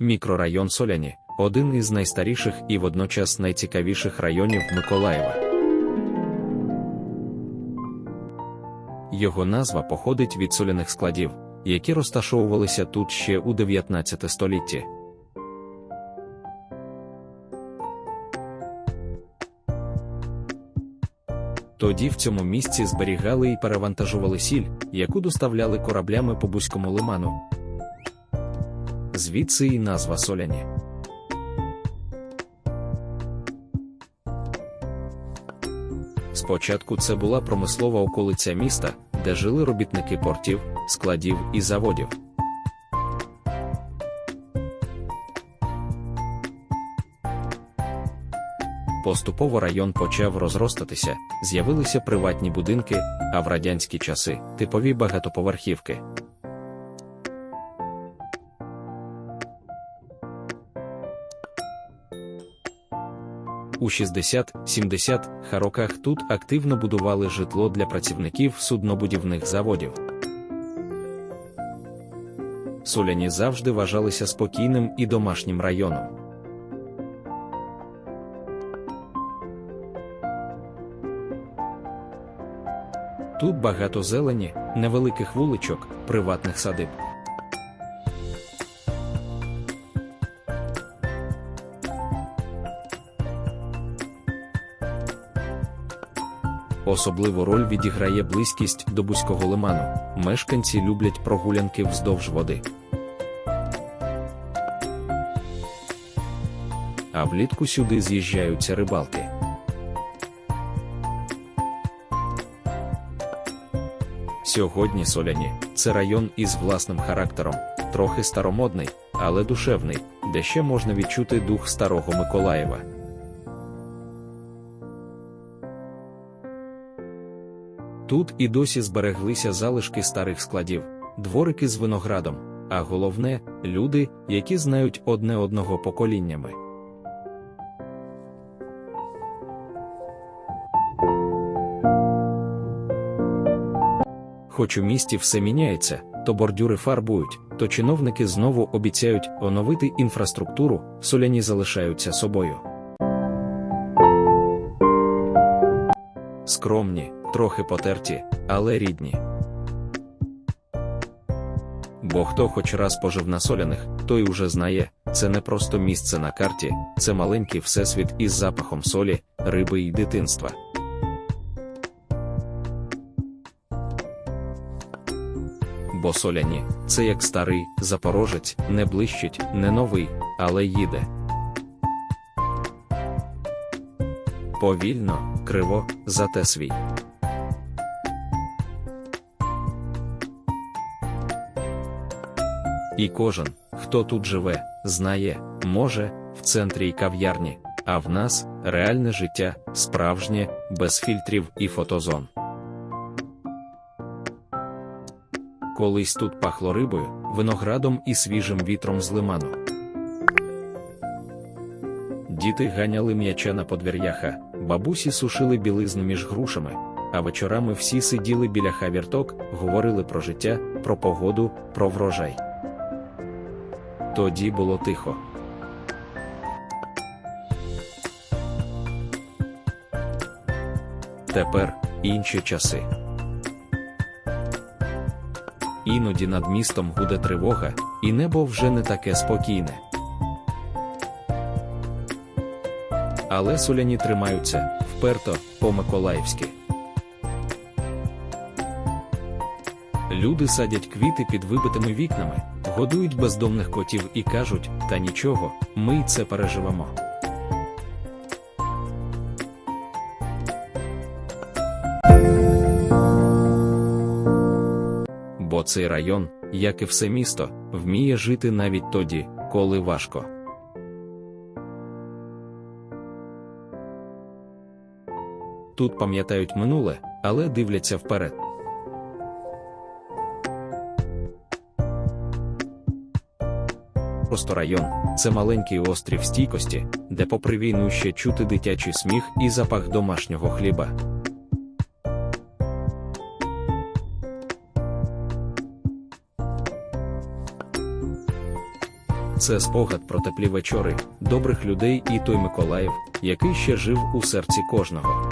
Мікрорайон Соляні один із найстаріших і водночас найцікавіших районів Миколаєва. Його назва походить від соляних складів, які розташовувалися тут ще у 19 столітті. Тоді в цьому місці зберігали і перевантажували сіль, яку доставляли кораблями по Бузькому лиману. Звідси і назва соляні. Спочатку це була промислова околиця міста, де жили робітники портів, складів і заводів. Поступово район почав розростатися, з'явилися приватні будинки, а в радянські часи типові багатоповерхівки. У 60-70 роках тут активно будували житло для працівників суднобудівних заводів. Соляні завжди вважалися спокійним і домашнім районом. Тут багато зелені, невеликих вуличок, приватних садиб. Особливу роль відіграє близькість до Бузького лиману. Мешканці люблять прогулянки вздовж води. А влітку сюди з'їжджаються рибалки. Сьогодні Соляні це район із власним характером, трохи старомодний, але душевний, де ще можна відчути дух старого Миколаєва. Тут і досі збереглися залишки старих складів, дворики з виноградом, а головне люди, які знають одне одного поколіннями. Хоч у місті все міняється, то бордюри фарбують, то чиновники знову обіцяють оновити інфраструктуру, соляні залишаються собою. Скромні, трохи потерті, але рідні. Бо хто хоч раз пожив на соляних, той уже знає, це не просто місце на карті, це маленький всесвіт із запахом солі, риби і дитинства. Бо соляні це як старий запорожець, не блищить, не новий, але їде. Повільно, криво, зате свій. І кожен, хто тут живе, знає, може, в центрі й кав'ярні, а в нас реальне життя, справжнє, без фільтрів і фотозон. Колись тут пахло рибою, виноградом і свіжим вітром з лиману. Діти ганяли м'яча на подвір'яха, бабусі сушили білизну між грушами, а вечорами всі сиділи біля хавірток, говорили про життя, про погоду, про врожай. Тоді було тихо. Тепер інші часи. Іноді над містом гуде тривога, і небо вже не таке спокійне. Але соляні тримаються вперто по-миколаївськи. Люди садять квіти під вибитими вікнами, годують бездомних котів і кажуть, та нічого, ми й це переживемо. Бо цей район, як і все місто, вміє жити навіть тоді, коли важко. Тут пам'ятають минуле, але дивляться вперед. Просто район це маленький острів стійкості, де попри війну ще чути дитячий сміх і запах домашнього хліба. Це спогад про теплі вечори, добрих людей і той Миколаїв, який ще жив у серці кожного.